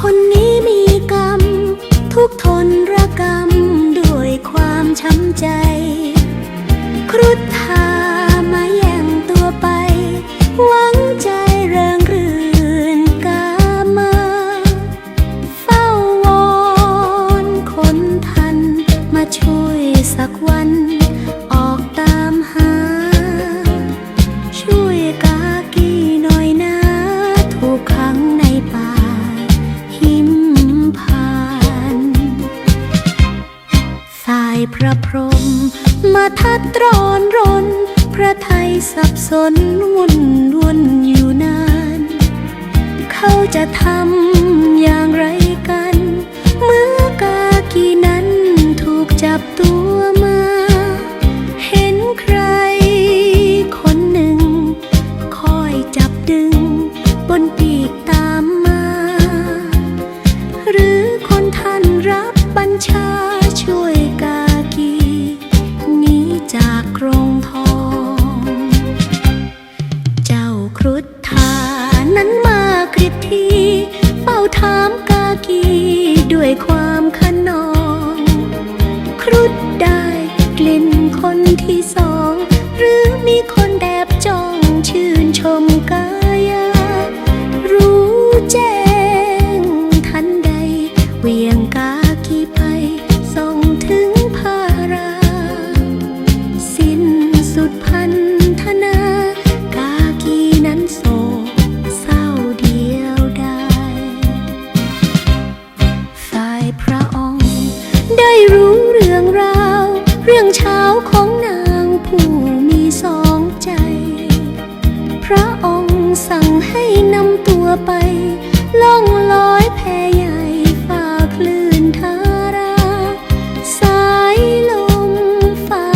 คนนี้มีกรรม ทุกทนระกรรมด้วยความช้ำใจ ครุฑทามาแย่งตัวไป หวังใจเริงรื่นกามา เฝ้าวอนคนทันมาช่วยสักวัน พระพรหมมาทัดตรอนรน พระไทยสับสนวุ่นวนอยู่นาน เขาจะทำอย่างไรกัน เมื่อกากีนั้นถูกจับตัวมา เห็นใครคนหนึ่ง คอยจับดึงบนปี มากริดทีเฝ้าถามกากีด้วยความ เรื่องเช้าของนางผู้มีสองใจ พระองค์สั่งให้นำตัวไป ล่องลอยแพใหญ่ฝ่าคลื่นทารา สายลมฟ้า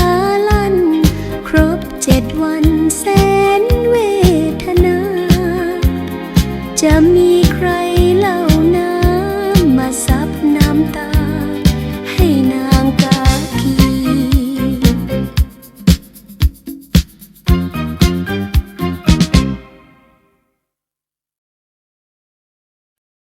ลั่น ครบเจ็ดวันแสนเวทนา จะมี